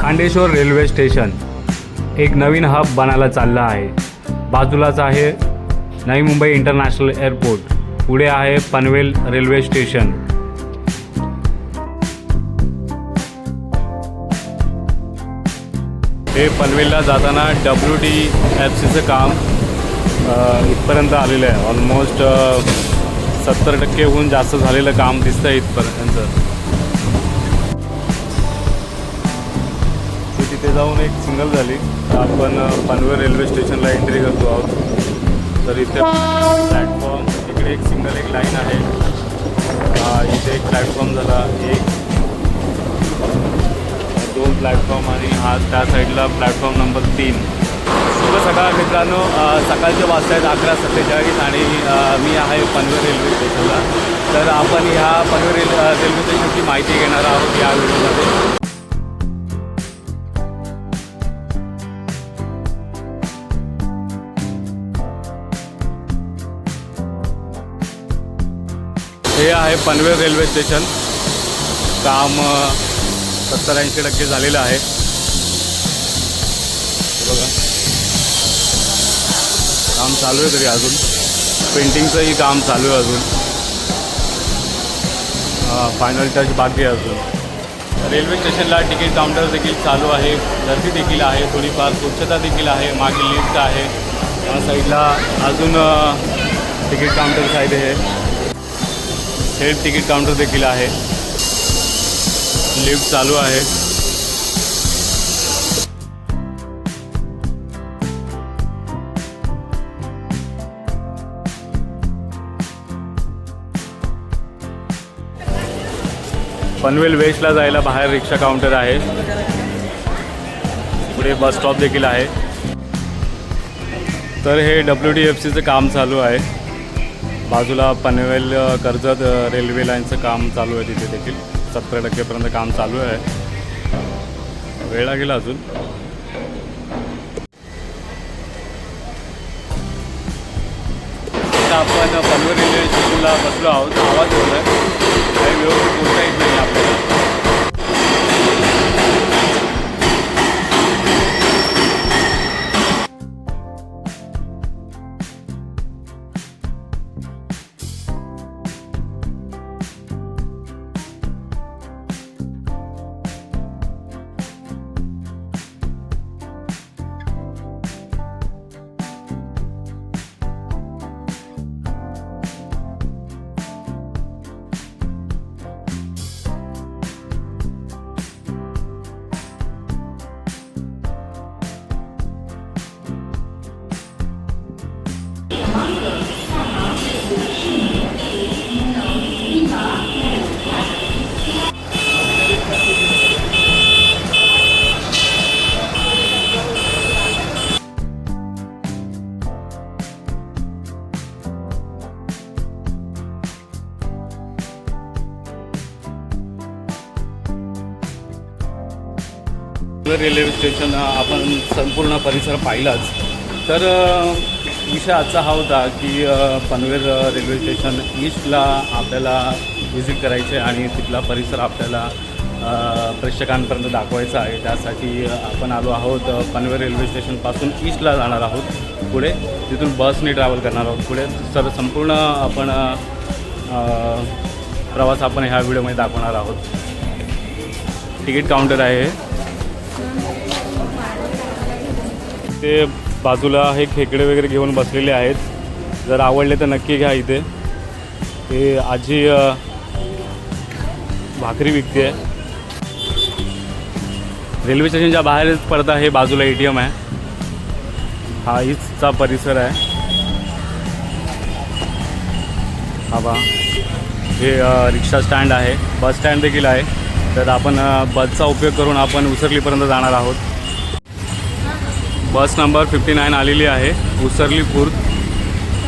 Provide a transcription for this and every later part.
Khandeshwar railway station. एक नवीन hub बनायला चाललं आहे. बाजूलाच आहे नवी मुंबई इंटरनॅशनल एअरपोर्ट. पुढे आहे पनवेल रेल्वे स्टेशन. हे पनवेलला जाताना डब्ल्यू डी एफ सीचं काम इथपर्यंत आलेलं आहे. ऑलमोस्ट सत्तर टक्केहून जास्त झालेलं काम दिसतं इथपर्यंत. जाऊन एक सिंगल झाली. आपण पनवेल रेल्वे स्टेशनला एंट्री करतो आहोत. तर इथे प्लॅटफॉर्म इकडे एक सिंगल एक लाईन आहे. इथे एक प्लॅटफॉर्म झाला. एक दोन प्लॅटफॉर्म आणि हा त्या साईडला प्लॅटफॉर्म नंबर तीन. शुभ सकाळ मित्रांनो. सकाळचे वाजता आहेत अकरा सत्तेचाळीस आणि मी आहे पनवेल रेल्वे स्टेशनला. तर आपण ह्या पनवेल रेल रेल्वे स्टेशनची माहिती घेणार आहोत या व्हिडिओमध्ये. हे आहे पनवेल रेल्वे स्टेशन. काम सत्तर ऐंशी टक्के झालेलं आहे. बघा. काम चालू आहे तरी अजून. पेंटिंगचंही काम चालू आहे अजून. फायनल टच बाकी आहे अजून. रेल्वे स्टेशनला तिकीट काउंटर देखील चालू आहे. गर्दी देखील आहे. थोडीफार स्वच्छता देखील आहे. मागे लिफ्ट आहे. या साईडला अजून तिकीट काउंटर साईड आहे. सेल्फ तिकीट काउंटर देखील आहे. लिफ्ट चालू आहे. पनवेल वेस्टला जायला बाहेर रिक्षा काउंटर आहे. पुढे बस स्टॉप देखील आहे. तर हे डब्ल्यू डी एफ सीचं काम चालू आहे. बाजूला पनवेल कर्जत रेल्वे लाईनचं काम चालू आहे तिथे देखील. सत्तर टक्केपर्यंत काम चालू आहे. वेळ लागेल अजून. आपण पनवेल रेल्वे स्टेशनला बसलो आहोत. आवाज होत आहे. काही व्यवस्थित बोलता येत नाही आपल्याला. रेल्वे स्टेशन आपण संपूर्ण परिसर पाहिलाच. तर विषय असा हा होता की पनवेल रेल्वे स्टेशन ईस्टला आपल्याला व्हिजिट करायचे आणि तिथला परिसर आपल्याला प्रेक्षकांपर्यंत दाखवायचा आहे. त्यासाठी आपण आलो आहोत पनवेल रेल्वे स्टेशनपासून ईस्टला जाणार आहोत पुढे. तिथून बसने ट्रॅव्हल करणार आहोत पुढे. सर संपूर्ण आपण प्रवास आपण ह्या व्हिडिओमध्ये दाखवणार आहोत. तिकीट काउंटर आहे. ते बाजूला हे खेकडे वगैरे घेऊन बसलेले आहेत. जर आवडले तर नक्की घ्या इथे. हे आजी भाकरी विकते. रेल्वे स्टेशनच्या बाहेरच पडता हे बाजूला ए टी एम आहे. हा हीचचा परिसर आहे. हा बा हे रिक्षा स्टँड आहे. बस स्टँड देखील आहे. तर आपण बसचा उपयोग करून आपण उसरलीपर्यंत जाणार आहोत. बस नंबर फिफ्टी नाईन आलेली आहे उसरली खुर्द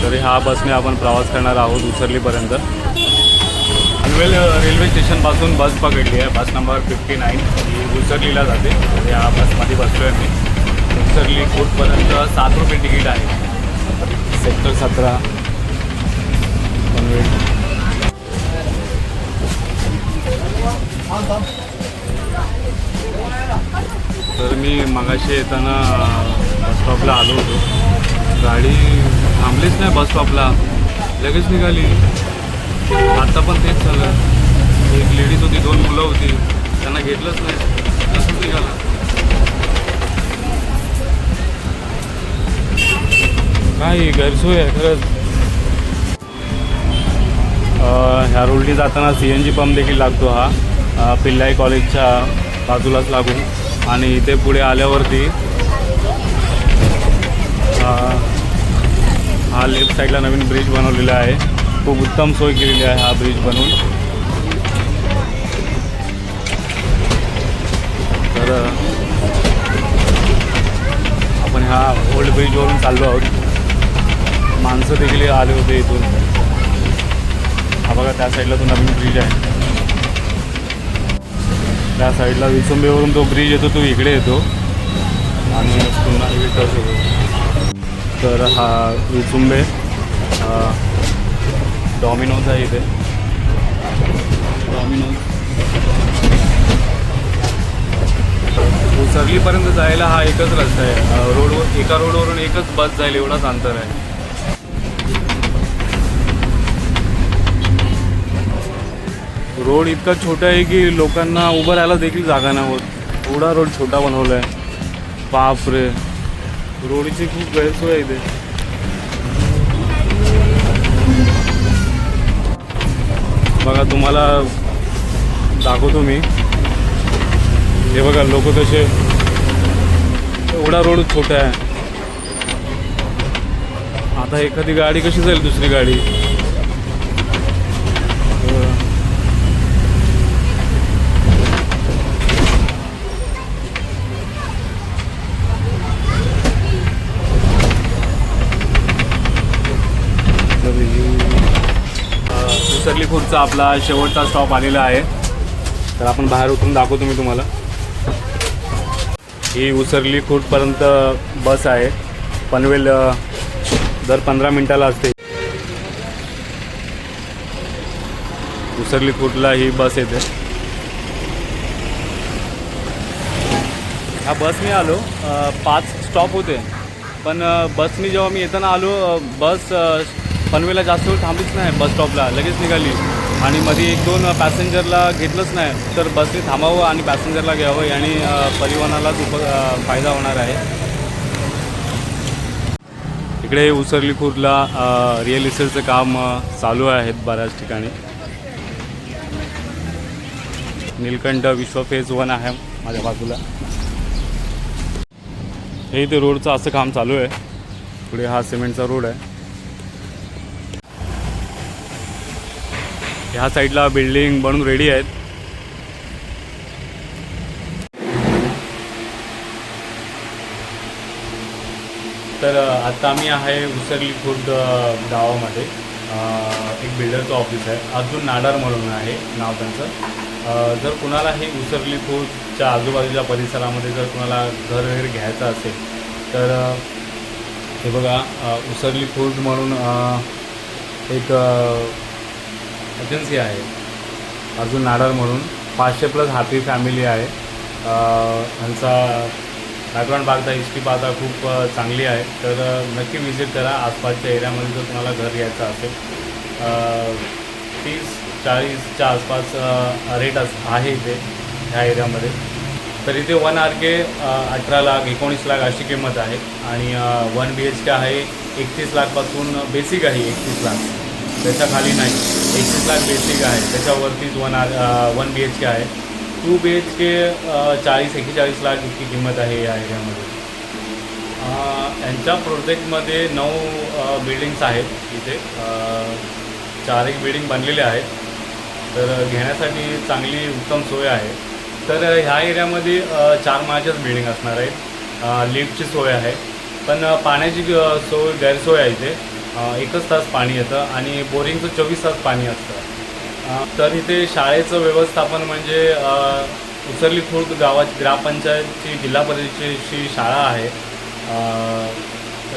तर ह्या बसने आपण प्रवास करणार आहोत उसरलीपर्यंत. पनवेल रेल्वे स्टेशनपासून बस पकडली आहे बस नंबर फिफ्टी नाईन. ही उसरलीला जाते. तर या बसमध्ये बसलो आहे मी. उसरली खुर्दपर्यंत सात रुपये तिकीट आहे. सेक्टर सतरा. पनवेल तर मी मगाशी येताना बस स्टॉपला आलो होतो. गाडी थांबलीच नाही बस स्टॉपला लगेच निघाली. आता पण तेच झालं एक लेडीज होती दोन मुलं होती. त्यांना घेतलंच नाही. तसंच निघाला. काय गैरसोय आहे खरंच. ह्या रोडनी जाताना सी एन जी पंप देखील लागतो हा. पिल्लाई कॉलेजच्या बाजूलाच लागून. आणि इथे पुढे आल्यावरती हा लेफ्ट साईडला नवीन ब्रिज बनवलेला आहे. खूप उत्तम सोय केलेली आहे हा ब्रिज बनवून. तर आपण ह्या ओल्ड ब्रिजवरून चाललो आहोत. माणसं देखील आले होते इथून. हा बघा त्या साईडला तो नवीन ब्रिज आहे. त्या साईडला विसंबेवरून तो ब्रिज येतो तो इकडे येतो. आणि पुन्हा इकडे येतो. होतो तर हा विसुंबे डॉमिनोज आहे इथे. डॉमिनोज. उसरलीपर्यंत जायला हा एकच रस्ता आहे. रोडवर एका रोडवरून एकच बस जाईल एवढाच अंतर आहे. रोड इतका छोटा आहे की लोकांना उभं राहायला देखील जागा नाही होत. एवढा रोड छोटा बनवला आहे बाप रे रोडची खूप गैरसोय आहे इथे. बघा तुम्हाला दाखवतो मी. हे बघा लोक कसे एवढा रोड छोटा आहे. आता एखादी गाडी कशी जाईल दुसरी गाडी? सरली खुर्दचा आपला शेवटचा स्टॉप आलेला आहे. तर आपण बाहेर उतरून दाखवतो मी तुम्हाला. ही उसरली खुर्दपर्यंत बस आहे. पनवेल दर पंधरा मिनिटाला असते. उसरली खुर्दला ही बस येते. ह्या बसने आलो. पाच स्टॉप होते. पण अ, बसनी जेव्हा मी येताना आलो बस पनवेला जास्त वेळ थांबलीच नाही बस स्टॉपला लगेच निघाली. आणि मध्ये एक दोन पॅसेंजरला घेतलंच नाही. तर बसने थांबावं आणि पॅसेंजरला घ्यावं आणि परिवहनालाच उप फायदा होणार आहे. इकडे उसरली खुर्दला रिअल इस्टेटचं काम चालू आहेत बऱ्याच ठिकाणी. नीलकंठ विश्व फेज वन आहे माझ्या बाजूला. हे इथे रोडचं असं काम चालू आहे. पुढे हा सिमेंटचा रोड आहे. ह्या साईडला बिल्डिंग बनून रेडी आहेत. तर आता आम्ही आहे उसरली खुर्द गावामध्ये. एक बिल्डरचं ऑफिस आहे. अजून नाडार म्हणून आहे नाव त्यांचं. जर कुणाला हे उसरली खुर्दच्या आजूबाजूच्या परिसरामध्ये जर कुणाला घर वगैरे घ्यायचं असेल तर हे बघा उसरली खुर्द म्हणून एक एजन्सी आहे. अर्जुन नाडार म्हणून. पाचशे प्लस हॅपी फॅमिली आहे. अ, बॅकग्राऊंड पाहता हिस्ट्री पाहता खूप चांगली आहे. तर नक्की व्हिजिट करा. आसपासच्या एरियामध्ये जर तुम्हाला घर घ्यायचं असेल तीस चाळीसच्या आसपास रेट अस आहे इथे ह्या एरियामध्ये तर इथे वन आर के अठरा लाख एकोणीस लाख अशी किंमत आहे. आणि वन बी एच के आहे एकतीस लाखपासून बेसिक आहे एकतीस लाख. त्याच्याखाली नाही. एकतीस लाख बेसिक आहे. त्याच्यावरतीच one R one B H K आहे. टू बी एच के चाळीस एक्केचाळीस लाख इतकी किंमत आहे या एरियामध्ये uh, यांच्या प्रोजेक्टमध्ये नऊ uh, बिल्डिंग्स आहेत इथे. चार एक बिल्डिंग बनलेले आहेत. तर uh, घेण्यासाठी चांगली उत्तम सोय आहे. तर ह्या एरियामध्ये चार माळ्याच्याच बिल्डिंग असणार आहेत. लिफ्टची सोय आहे. पण पाण्याची सोय गैरसोय आहे इथे. एकच तास पाणी येतं आणि बोरिंगचं चोवीस तास पाणी असतं. तर इथे शाळेचं व्यवस्थापन म्हणजे उसरली खुर्द गावाची ग्रामपंचायतची जिल्हा परिषदेची शाळा आहे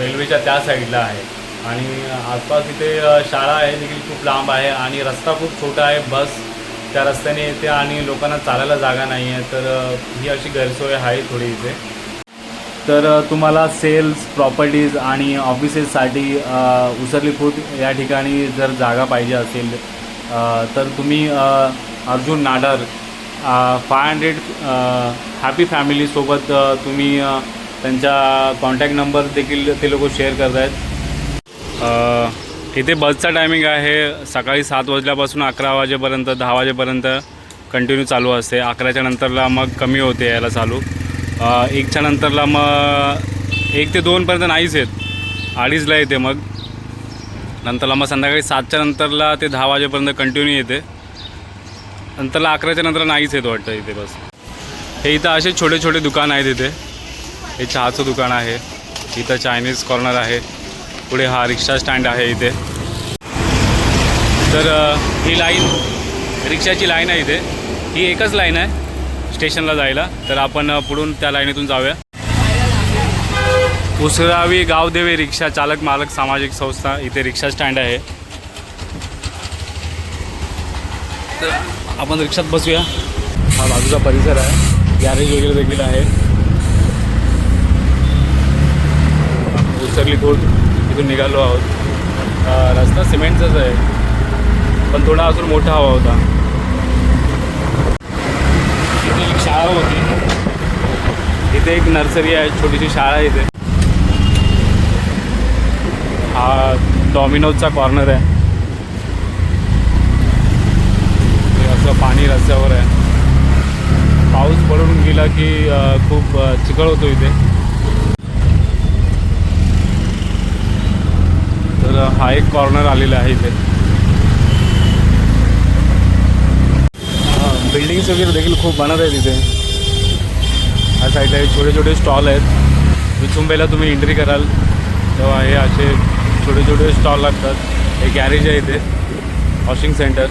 रेल्वेच्या त्या साईडला आहे. आणि आसपास इथे शाळा आहे देखील खूप लांब आहे आणि रस्ता खूप छोटा आहे बस त्या रस्त्याने येते आणि लोकांना चालायला जागा नाही आहे तर ही अशी गैरसोय आहे थोडी इथे. तर तुम्हाला सेल्स प्रॉपर्टीज आणि ऑफिसेससाठी उसरली खुर्द या ठिकाणी जर जागा पाहिजे असेल तर तुम्ही Arjun Nadar five hundred happy फॅमिलीसोबत तुम्ही त्यांचा त्यांच्या कॉन्टॅक्ट नंबर देखील ते लोक शेअर करत आहेत इथे बसचा टायमिंग आहे. सकाळी सात वाजल्यापासून अकरा वाजेपर्यंत दहा वाजेपर्यंत कंटिन्यू चालू असते. अकराच्या नंतरला मग कमी होते यायला चालू. एकच्या नंतरला मग एक ते दोनपर्यंत नाहीच येत अडीचला येते मग. नंतरला मग संध्याकाळी सातच्या नंतरला ते दहा वाजेपर्यंत कंटिन्यू येते. नंतरला अकराच्या नंतर नाहीच येत वाटतं इथे बस. हे इथं असे छोटे छोटे दुकान आहेत इथे. हे चहाचं दुकान आहे. इथं चायनीज कॉर्नर आहे. पुढे हा रिक्षा स्टँड आहे इथे. तर ही लाईन रिक्षाची लाईन आहे इथे. ही एकच लाईन आहे. स्टेशनला जायला तर आपण पुढून त्या लाईनीतून जाऊया. उसरावी गावदेवे रिक्षा चालक मालक सामाजिक संस्था इथे रिक्षा स्टँड आहे. तर आपण रिक्षात बसूया. हा बाजूचा परिसर आहे. गॅरेज वगैरे देखील आहे. उसरली खोड इथून निघालो आहोत. रस्ता सिमेंटचाच आहे. पण थोडा अजून मोठा हवा होता. इथे एक शाळा होती. इथे एक नर्सरी आहे छोटीशी शाळा आहे इथे. हा डॉमिनोजचा कॉर्नर आहे. असं पाणी रस्त्यावर आहे. पाऊस पडून गेला की खूप चिखळ होतो इथे. तर हा एक कॉर्नर आलेला आहे इथे. बिल्डिंग्स वगैरे देखील खूप बनत आहेत तिथे ह्या साईडला छोटे छोटे स्टॉल आहेत. विचुंबेला तुम्ही एंट्री कराल तेव्हा हे असे छोटे छोटे स्टॉल लागतात. हे गॅरेज आहे इथे वॉशिंग सेंटर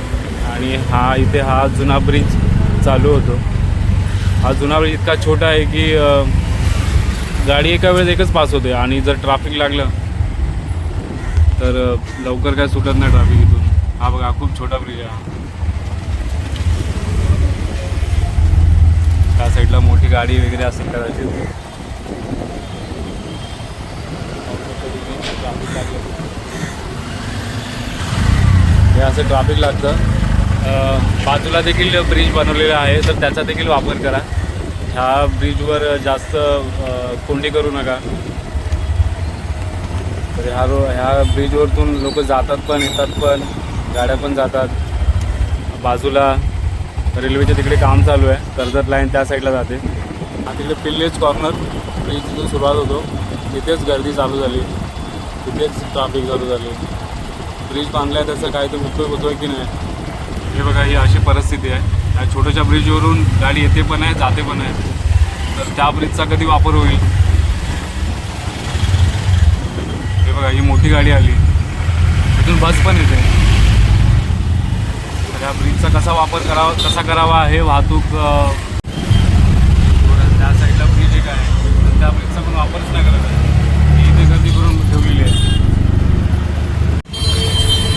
आणि हा इथे हा जुना ब्रिज चालू होतो. हा जुना ब्रिज इतका छोटा आहे की गाडी एका वेळेस एकच पास होते. आणि जर ट्रॅफिक लागलं तर लवकर काय सुटत नाही ट्रॅफिक इथून. हा बघा खूप छोटा ब्रिज आहे त्या साईडला मोठी गाडी वगैरे असेल कदाचित हे असं ट्रॅफिक लागतं. बाजूला देखील ब्रिज बनवलेला आहे तर त्याचा देखील वापर करा. ह्या ब्रिजवर जास्त कोंडी करू नका. तर ह्या रो ह्या ब्रिजवरतून लोक जातात पण येतात पण गाड्या पण जातात. बाजूला रेल्वेच्या तिकडे काम चालू आहे. कर्जत लाईन त्या साईडला जाते. आणि तिकडे पिल्लेज कॉर्नर ब्रिज तिथून सुरुवात होतो. तिथेच गर्दी चालू झाली. तिथेच ट्रॅफिक चालू झाली. ब्रिज बांधला आहे त्याचा काय तर उपयोग होतो की नाही? हे बघा ही अशी परिस्थिती आहे. या छोट्याशा ब्रिजवरून गाडी येते पण आहे जाते पण आहे. तर त्या ब्रिजचा कधी वापर होईल? हे बघा ही मोठी गाडी आली. तिथून बस पण येते. त्या ब्रिजचा कसा वापर करावा कसा करावा हे वाहतूक त्या साईडला ब्रिज एक आहे. तर त्या ब्रिजचा पण वापरच नाही करत आहे. ही इथे गर्दी करून ठेवलेली आहे.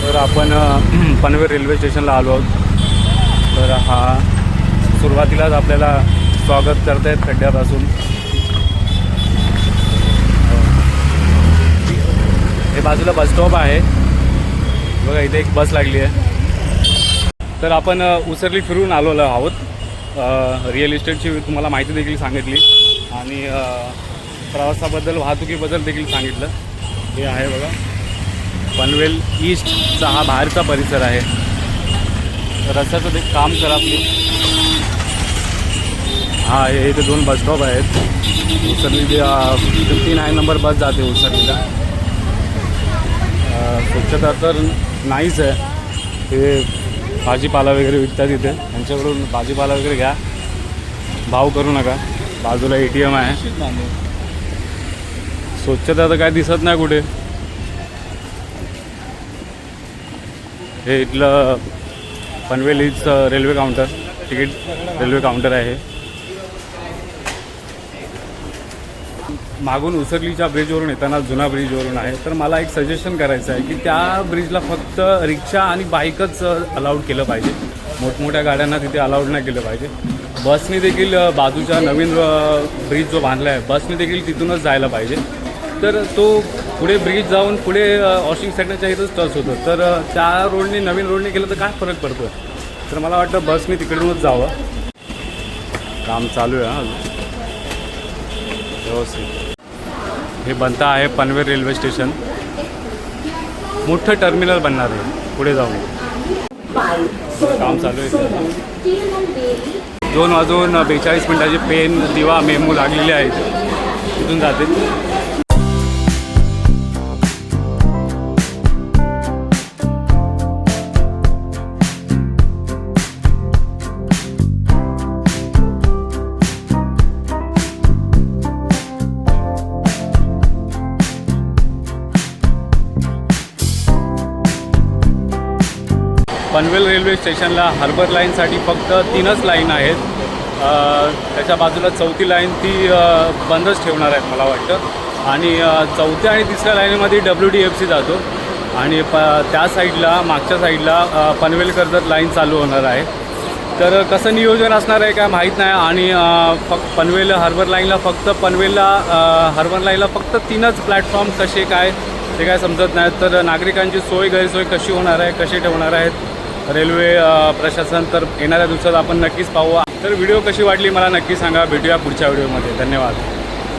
तर आपण पनवेल रेल्वे स्टेशनला आलो आहोत. तर हा सुरुवातीलाच आपल्याला स्वागत करतायत खड्ड्यापासून. हे बाजूला बस स्टॉप आहे. बघा इथे एक बस लागली आहे. तर आपण उसरली फिरून आलेलो आहोत. रिअल इस्टेटची तुम्हाला माहिती देखील सांगितली. आणि प्रवासाबद्दल वाहतुकीबद्दल देखील सांगितलं. हे आहे बघा. पनवेल ईस्टचा हा बाहेरचा परिसर आहे. रस्त्याचं ते काम करा प्लीज हा हे इथे दोन बस स्टॉप आहेत. Usarli fifty nine number bus जाते उसरलीला. स्वच्छता तर नाहीच आहे. हे भाजीपाला वगैरे विकतात इथे. त्यांच्याकडून भाजीपाला वगैरे घ्या. भाव करू नका. बाजूला ए टी एम आहे. स्वच्छता तर काय दिसत नाही कुठे. हे इथलं Panvel इथचं railway counter ticket railway counter आहे मागून उसरलीच्या ब्रिजवरून येताना जुना ब्रिजवरून आहे. तर मला एक सजेशन करायचं आहे की त्या ब्रिजला फक्त रिक्षा आणि बाईकच अलाउड केलं पाहिजे. मोठमोठ्या गाड्यांना तिथे अलाउड नाही केलं पाहिजे. बसने देखील बाजूच्या नवीन ब्रिज जो बांधला आहे बसने देखील तिथूनच जायला पाहिजे. तर तो पुढे ब्रिज जाऊन पुढे वॉशिंग सेंटरच्या इथंच टच होतं. तर त्या रोडने नवीन रोडने केलं तर काय फरक पडतो तर मला वाटतं बसने तिकडूनच जावं. काम चालू आहे हां अजून. व्यवस्थित. हे बनता आहे पनवेल रेल्वे स्टेशन. मोठं टर्मिनल बनणार आहे. पुढे जाऊन. काम चालू आहे दोन वाजून बेचाळीस मिनटाची पेन दिवा मेमू लागलेले आहेत. तिथून जाते. स्टेशनला हार्बर लाईनसाठी फक्त तीनच लाईन आहेत. त्याच्या बाजूला चौथी लाईन ती बंदच ठेवणार आहेत मला वाटतं. आणि चौथ्या आणि तिसऱ्या लाईनमध्ये डब्ल्यू डी एफ सी जातो. आणि प त्या साईडला मागच्या साईडला पनवेल कर्जत लाईन चालू होणार आहे. तर कसं नियोजन असणार आहे काय माहीत नाही आणि फक्त पनवेल हार्बर लाईनला फक्त पनवेलला हार्बर लाईनला फक्त तीनच प्लॅटफॉर्म कसे काय ते काय समजत नाही. तर नागरिकांची सोय गैरसोय कशी होणार आहे कशी ठेवणार आहेत रेल्वे प्रशासन तर येणाऱ्या दिवसात आपण नक्कीच पाहू. तर व्हिडिओ कशी वाटली मला नक्की सांगा. भेटूया पुढच्या व्हिडिओमध्ये. धन्यवाद.